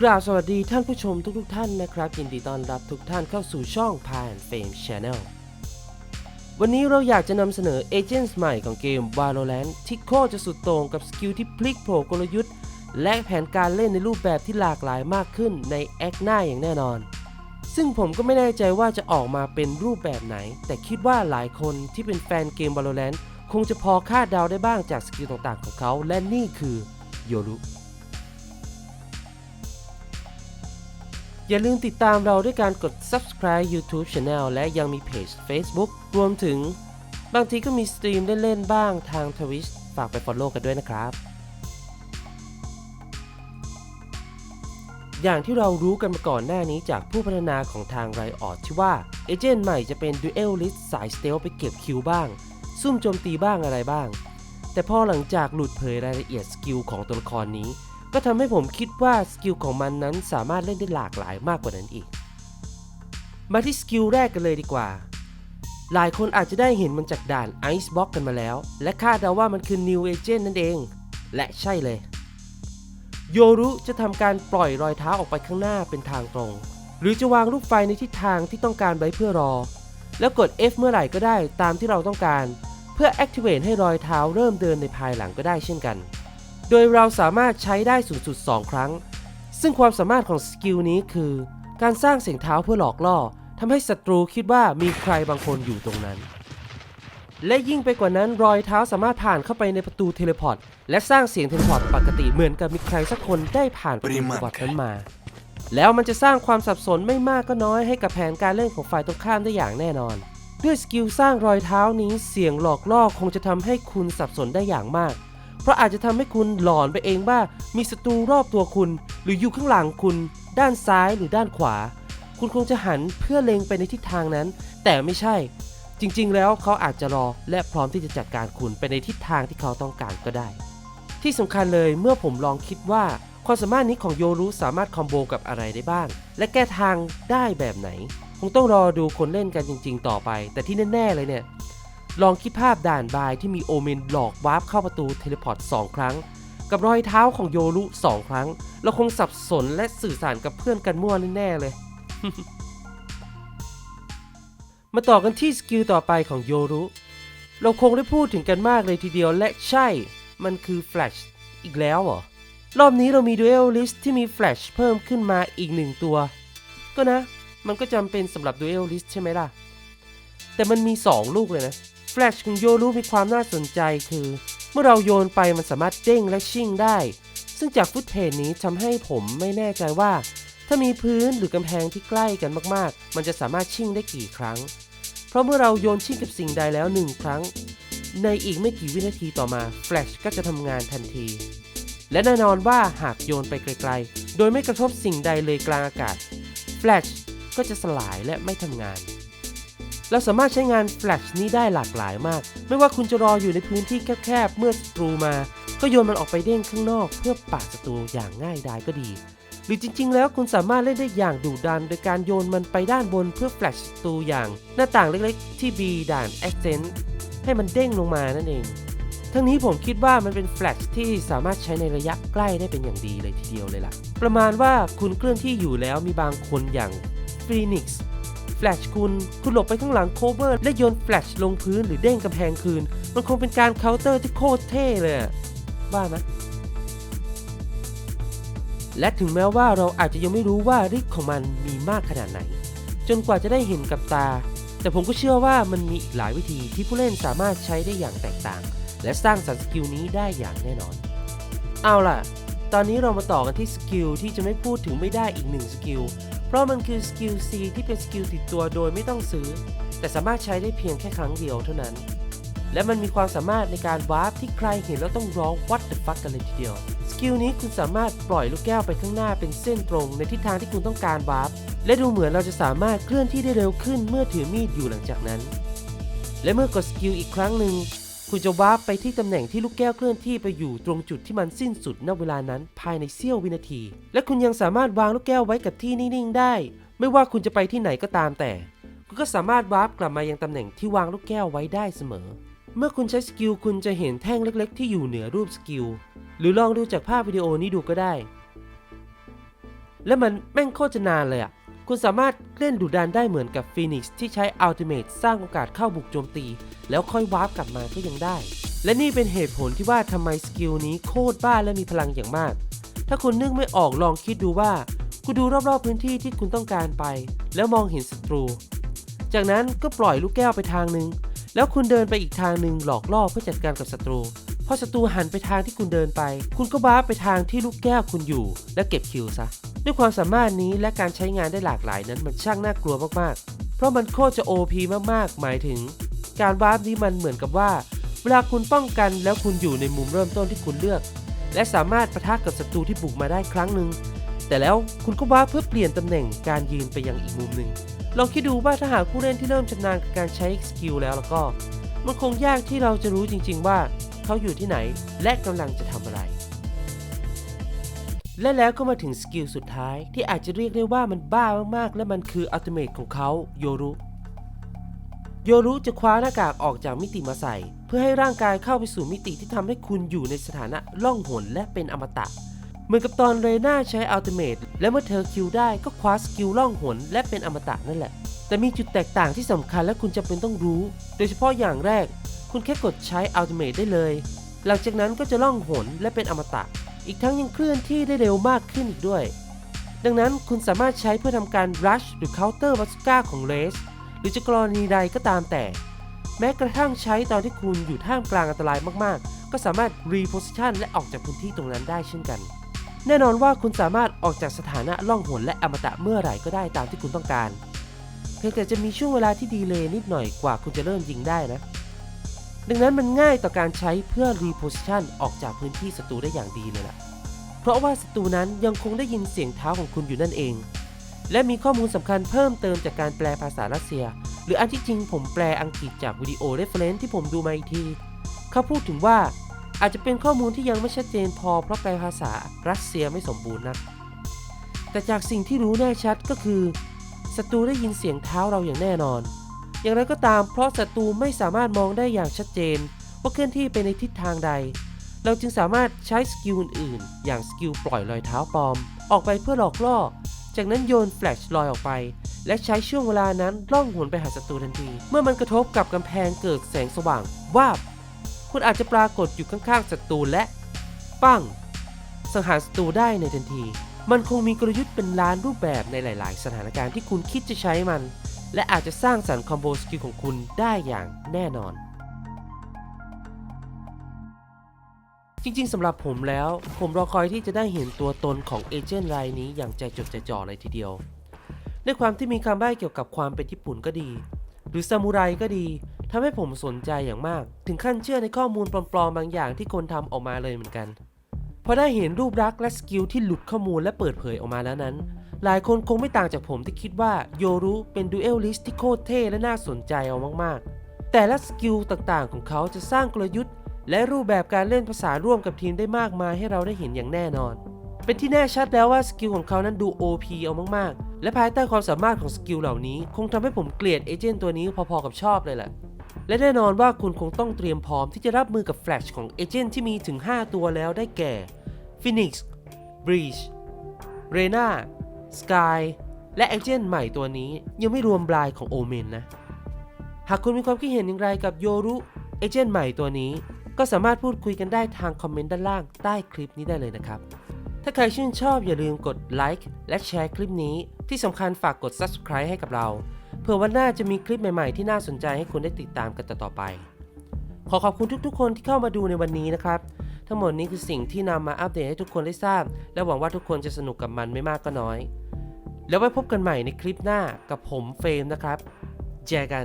กราบสวัสดีท่านผู้ชมทุกๆทท่านนะครับ ยินดีต้อนรับทุกท่านเข้าสู่ช่อง p a n Fame Channel วันนี้เราอยากจะนำเสนอเอเจนต์ใหม่ของเกม Valorant ที่โคจะสุดโต่งกับสกิลที่พลิกโผกลยุทธ์ และแผนการเล่นในรูปแบบที่หลากหลายมากขึ้นในแอคหน้าอย่างแน่นอน ซึ่งผมก็ไม่แน่ใจว่าจะออกมาเป็นรูปแบบไหน แต่คิดว่าหลายคนที่เป็นแฟนเกม Valorant คงจะพอคาดเดาได้บ้างจากสกิลต่างๆของเขา และนี่คือโยรุ อย่าลืมติดตามเราด้วยการกด subscribe YouTube Channel และยังมีเพจ Facebook รวมถึง บางทีก็มีสตรีมเล่นๆบ้างทาง Twitch ฝากไป follow กันด้วยนะครับ อย่างที่เรารู้กันมาก่อนหน้านี้จากผู้พัฒนาของทาง Riot ที่ว่า เอเจนต์ใหม่จะเป็น Duelist สายสเตลไปเก็บคิวบ้าง ซุ่มโจมตีบ้างอะไรบ้าง แต่พอหลังจากหลุดเผยรายละเอียดสกิลของตัวละครนี้ ก็ทำให้ผมคิดว่าสกิลของมันนั้นสามารถเล่นได้หลากหลายมากกว่านั้นอีก มาที่สกิลแรกกันเลยดีกว่า หลายคนอาจจะได้เห็นมันจากด่าน Ice Box กันมาแล้ว และคาดเดาว่ามันคือ New Agent นั่นเอง และใช่เลย โยรุจะทำการปล่อยรอยเท้าออกไปข้างหน้าเป็นทางตรง หรือจะวางลูกไฟในทิศทางที่ต้องการไว้เพื่อรอ แล้วกด F เมื่อไหร่ก็ได้ตามที่เราต้องการ เพื่อ activate ให้รอยเท้าเริ่มเดินในภายหลังก็ได้เช่นกัน โดยเราสามารถใช้ได้สูงสุด 2 ครั้ง ซึ่งความสามารถของสกิลนี้คือ การสร้างเสียงเท้าเพื่อหลอกล่อทำให้ศัตรูคิดว่ามีใครบางคนอยู่ตรงนั้น และยิ่งไปกว่านั้นรอยเท้าสามารถผ่านเข้าไปในประตูเทเลพอร์ตและสร้างเสียงเทเลพอร์ตปกติเหมือนกับมีใครสักคนได้ผ่านประตูเทเลพอร์ตนั้นมา แล้วมันจะสร้างความสับสนไม่มากก็น้อยให้กับแผนการเล่นของฝ่ายตรงข้ามได้อย่างแน่นอน ด้วยสกิลสร้างรอยเท้านี้เสียงหลอกล่อคงจะทำให้คุณสับสนได้อย่างมาก เพราะอาจจะทำให้คุณหลอนไปเองว่ามีศัตรูรอบตัวคุณ หรืออยู่ข้างหลังคุณ ด้านซ้ายหรือด้านขวา คุณคงจะหันเพื่อเล็งไปในทิศทางนั้น แต่ไม่ใช่ จริงๆ แล้วเขาอาจจะรอและพร้อมที่จะจัดการคุณไปในทิศทางที่เขาต้องการก็ได้ ที่สำคัญเลยเมื่อผมลองคิดว่าความสามารถนี้ของโยรุสามารถคอมโบกับอะไรได้บ้าง และแก้ทางได้แบบไหน คงต้องรอดูคนเล่นกันจริง ๆ ต่อไป แต่ที่แน่ ๆ เลยเนี่ย ลองคิดภาพด่านบายที่มีโอเมนหลอกวาร์ปเข้าประตูเทเลพอร์ต2ครั้ง กับรอยเท้าของโยรุ 2 ครั้ง เราคงสับสนและสื่อสารกับเพื่อนกันมั่วแน่เลย มาต่อกันที่สกิลต่อไปของโยรุ เราคงได้พูดถึงกันมากเลยทีเดียวและใช่ มันคือแฟลชอีกแล้วเหรอ รอบนี้เรามี Duel List ที่มีแฟลชเพิ่มขึ้นมาอีกหนึ่งตัว ก็นะ มันก็จำเป็นสำหรับ Duel List ใช่ไหมล่ะ แต่มันมี 2 ลูกเลยนะ แฟลชของโยรุมีความน่าสนใจคือ เมื่อเราโยนไปมันสามารถเด้งและชิ่งได้ ซึ่งจากฟุตเทจนี้ทำให้ผมไม่แน่ใจว่า ถ้ามีพื้นหรือกำแพงที่ใกล้กันมากๆ มันจะสามารถชิ่งได้กี่ครั้ง เพราะเมื่อเราโยนชิ่งกับสิ่งใดแล้วหนึ่งครั้ง ในอีกไม่กี่วินาทีต่อมาแฟลชก็จะทำงานทันที และแน่นอนว่าหากโยนไปไกลๆ โดยไม่กระทบสิ่งใดเลยกลางอากาศแฟลชก็จะสลายและไม่ทำงาน เราสามารถใช้งานแฟลชนี้ได้หลากหลายมาก ไม่ว่าคุณจะรออยู่ในพื้นที่แคบๆ เมื่อศัตรูมา ก็โยนมันออกไปเด้งข้างนอก เพื่อปราบศัตรูอย่างง่ายดายก็ดี หรือจริง ๆ แล้วคุณสามารถเล่นได้อย่างดุดัน โดยการโยนมันไปด้านบนเพื่อแฟลชศัตรูอย่างหน้าต่างเล็กๆ ที่ B ด่าน Accent ให้มันเด้งลงมานั่นเองทั้งนี้ผมคิดว่ามันเป็นแฟลชที่สามารถใช้ในระยะใกล้ได้เป็นอย่างดีเลยทีเดียวเลยล่ะ ประมาณว่าคุณเคลื่อนที่อยู่แล้วมีบางคนอย่าง Phoenix แฟลชคุณ คุณหลบไปข้างหลังโคเวอร์และโยนแฟลชลงพื้นหรือเด้งกำแพงคืน มันคงเป็นการเคาน์เตอร์ที่โคตรเท่เลยอะว่าไหมและถึงแม้ว่าเราอาจจะยังไม่รู้ว่าฤทธิ์ของมันมีมากขนาดไหน จนกว่าจะได้เห็นกับตา แต่ผมก็เชื่อว่ามันมีอีกหลายวิธีที่ผู้เล่นสามารถใช้ได้อย่างแตกต่าง และสร้างสรรค์สกิลนี้ได้อย่างแน่นอน เอาล่ะ ตอนนี้เรามาต่อกันที่สกิลที่จะไม่พูดถึงไม่ได้อีกหนึ่งสกิล เพราะมันคือสกิล C ที่เป็นสกิลติดตัวโดยไม่ต้องซื้อ แต่สามารถใช้ได้เพียงแค่ครั้งเดียวเท่านั้น และมันมีความสามารถในการวาร์ปที่ใครเห็นแล้วต้องร้อง what the fuck กันเลยทีเดียว สกิลนี้คุณสามารถปล่อยลูกแก้วไปข้างหน้าเป็นเส้นตรงในทิศทางที่คุณต้องการวาร์ป และดูเหมือนเราจะสามารถเคลื่อนที่ได้เร็วขึ้นเมื่อถือมีดอยู่หลังจากนั้น และเมื่อกดสกิลอีกครั้งหนึ่ง คุณจะวาร์ปไปที่ตำแหน่งที่ลูกแก้วเคลื่อนที่ไปอยู่ตรงจุดที่มันสิ้นสุดณเวลานั้นภายในเสี้ยววินาที และคุณยังสามารถวางลูกแก้วไว้กับที่นิ่งๆได้ ไม่ว่าคุณจะไปที่ไหนก็ตามแต่ คุณก็สามารถวาร์ปกลับมายังตำแหน่งที่วางลูกแก้วไว้ได้เสมอ เมื่อคุณใช้สกิลคุณจะเห็นแท่งเล็ก ๆ ที่อยู่เหนือรูปสกิลหรือลองดูจากภาพวิดีโอนี้ดูก็ได้ และมันแม่งโคตรจะนานเลยอะ คุณสามารถเล่นดุดันได้เหมือนกับฟีนิกซ์ที่ใช้อัลติเม e สร้างโอกาสเข้าบุกโจมตี แล้วค่อยวาร์ปกลับมาก็ยังได้ และนี่เป็นเหตุผลที่ว่าทำไมสกิลนี้โคตรบ้าและมีพลังอย่างมาก ถ้าคุณนึกไม่ออกลองคิดดูว่า คุณดูรอบๆพื้นที่ที่คุณต้องการไป แล้วมองเห็นศัตรู จากนั้นก็ปล่อยลูกแก้วไปทางหนึ่งแล้วคุณเดินไปอีกทางหนึ่งหลอกล่อเพื่อจัดการกับศัตรู พอศัตรูหันไปทางที่คุณเดินไป คุณก็บ้าไปทางที่ลูกแก้วคุณอยู่ และเก็บคิวซะ ด้วยความสามารถนี้และการใช้งานได้หลากหลายนั้นมันช่างน่ากลัวมากๆ เพราะมันโคตรจะ OP มากๆ หมายถึง การวาร์ปนี้มันเหมือนกับว่า เวลาคุณป้องกันแล้วคุณอยู่ในมุมเริ่มต้นที่คุณเลือก และสามารถประทะกับศัตรูที่บุกมาได้ครั้งหนึ่งแต่แล้วคุณก็วาร์ปเพื่อเปลี่ยนตำแหน่งการยืนไปยังอีกมุมหนึ่งลองคิดดูว่าถ้าหากผู้เล่นที่เริ่มชำนาญกับการใช้สกิลแล้วแล้วก็ มันคงยากที่เราจะรู้จริง ๆ ว่า เขาอยู่ที่ไหน และกำลังจะทำอะไร และแล้วก็มาถึงสกิลสุดท้ายที่อาจจะเรียกได้ว่ามันบ้ามากๆ และมันคืออัลติเมทของเขาโยรุโยรุจะคว้าหน้ากากออกจากมิติมาใส่ เพื่อให้ร่างกายเข้าไปสู่มิติที่ทำให้คุณอยู่ในสถานะล่องหนและเป็นอมตะ เหมือนกับตอนเรน่าใช้อัลติเมทและเมื่อเธอคิวได้ก็คว้าสกิลล่องหนและเป็นอมตะนั่นแหละ แต่มีจุดแตกต่างที่สำคัญและคุณจำเป็นต้องรู้ โดยเฉพาะอย่างแรก คุณแค่กดใช้อัลติเมทได้เลย หลังจากนั้นก็จะล่องหนและเป็นอมตะ อีกทั้งยังเคลื่อนที่ได้เร็วมากขึ้นอีกด้วย ดังนั้นคุณสามารถใช้เพื่อทำการรัชหรือเคาน์เตอร์บาสก้าของเลสหรือจะกรณีใดก็ตามแต่ แม้กระทั่งใช้ตอนที่คุณอยู่ท่ามกลางอันตรายมากๆ ก็สามารถรีโพสิชันและออกจากพื้นที่ตรงนั้นได้เช่นกัน แน่นอนว่าคุณสามารถออกจากสถานะล่องหนและอมตะเมื่อไหร่ก็ได้ตามที่คุณต้องการเพียงแต่จะมีช่วงเวลาที่ดีเลยนิดหน่อยกว่าคุณจะเริ่มยิงได้นะ ดังนั้นมันง่ายต่อการใช้เพื่อรีโพสิชันออกจากพื้นที่ศัตรูได้อย่างดีเลยล่ะ เพราะว่าศัตรูนั้นยังคงได้ยินเสียงเท้าของคุณอยู่นั่นเอง และมีข้อมูลสำคัญเพิ่มเติมจากการแปลภาษารัสเซีย หรืออันที่จริงผมแปลอังกฤษจากวิดีโอเรฟเฟรนซ์ที่ผมดูมาอีกที เขาพูดถึงว่าอาจจะเป็นข้อมูลที่ยังไม่ชัดเจนพอเพราะแปลภาษารัสเซียไม่สมบูรณ์นะแต่จากสิ่งที่รู้แน่ชัดก็คือศัตรูได้ยินเสียงเท้าเราอย่างแน่นอน อย่างไรก็ตามเพราะศัตรูไม่สามารถมองได้อย่างชัดเจน ว่าเคลื่อนที่ไปในทิศทางใด เราจึงสามารถใช้สกิลอื่นๆ อย่างสกิลปล่อยรอยเท้าปลอม ออกไปเพื่อหลอกล่อ จากนั้นโยนแฟลชลอยออกไป และใช้ช่วงเวลานั้นล่องหนไปหาศัตรูทันที เมื่อมันกระทบกับกำแพงเกิดแสงสว่างวาบคุณอาจจะปรากฏอยู่ข้างๆศัตรูและ ปั้ง สังหารศัตรูได้ในทันที มันคงมีกลยุทธ์เป็นล้านรูปแบบในหลาย ๆ สถานการณ์ที่คุณคิดจะใช้มัน และอาจจะสร้างสรรค์คอมโบสกิลของคุณได้อย่างแน่นอน จริงๆสำหรับผมแล้ว ผมรอคอยที่จะได้เห็นตัวตนของเอเจนต์รายนี้อย่างใจจดใจจ่อเลยทีเดียวด้วยความที่มีคำใบ้เกี่ยวกับความเป็นญี่ปุ่นก็ดี หรือซามูไรก็ดีทำให้ผมสนใจอย่างมาก ถึงขั้นเชื่อในข้อมูลปลอมๆบางอย่างที่คนทำออกมาเลยเหมือนกันพอได้เห็นรูปลักษณ์และสกิลที่หลุดข้อมูลและเปิดเผยออกมาแล้วนั้น หลายคนคงไม่ต่างจากผมที่คิดว่าโยรุเป็นดูเอลลิสที่โคตรเท่และน่าสนใจเอามากๆ แต่ละสกิลต่างๆ ของเขาจะสร้างกลยุทธ์ และรูปแบบการเล่นภาษาร่วมกับทีมได้มากมายให้เราได้เห็นอย่างแน่นอน เป็นที่แน่ชัดแล้วว่าสกิลของเขานั้นดู OP เอามากๆ และภายใต้ความสามารถของสกิลเหล่านี้ คงทำให้ผมเกลียดเอเจนต์ตัวนี้พอๆกับชอบเลยแหละและแน่นอนว่าคุณคงต้องเตรียมพร้อมที่จะรับมือกับแฟลชของเอเจนต์ที่มีถึง 5 ตัวแล้วได้แก่ Phoenix Breach Reyna Sky และเอเจนต์ใหม่ตัวนี้ยังไม่รวมบลายของโอเมนนะ หากคุณมีความคิดเห็นอย่างไรกับโยรุเอเจนต์ใหม่ตัวนี้ ก็สามารถพูดคุยกันได้ทางคอมเมนต์ด้านล่างใต้คลิปนี้ได้เลยนะครับ ถ้าใครชื่นชอบอย่าลืมกดไลค์และแชร์คลิปนี้ ที่สำคัญฝากกด Subscribe ให้กับเราเผื่อวันหน้าจะมีคลิปใหม่ๆ ที่น่าสนใจให้คุณได้ติดตามกันต่อๆไป ขอขอบคุณทุกๆ คนที่เข้ามาดูในวันนี้นะครับ ทั้งหมดนี้คือสิ่งที่นำมาอัปเดตให้ทุกคนได้ทราบ และหวังว่าทุกคนจะสนุกกับมันไม่มากก็น้อย แล้วไว้พบกันใหม่ในคลิปหน้ากับผมเฟรมนะครับเจอกัน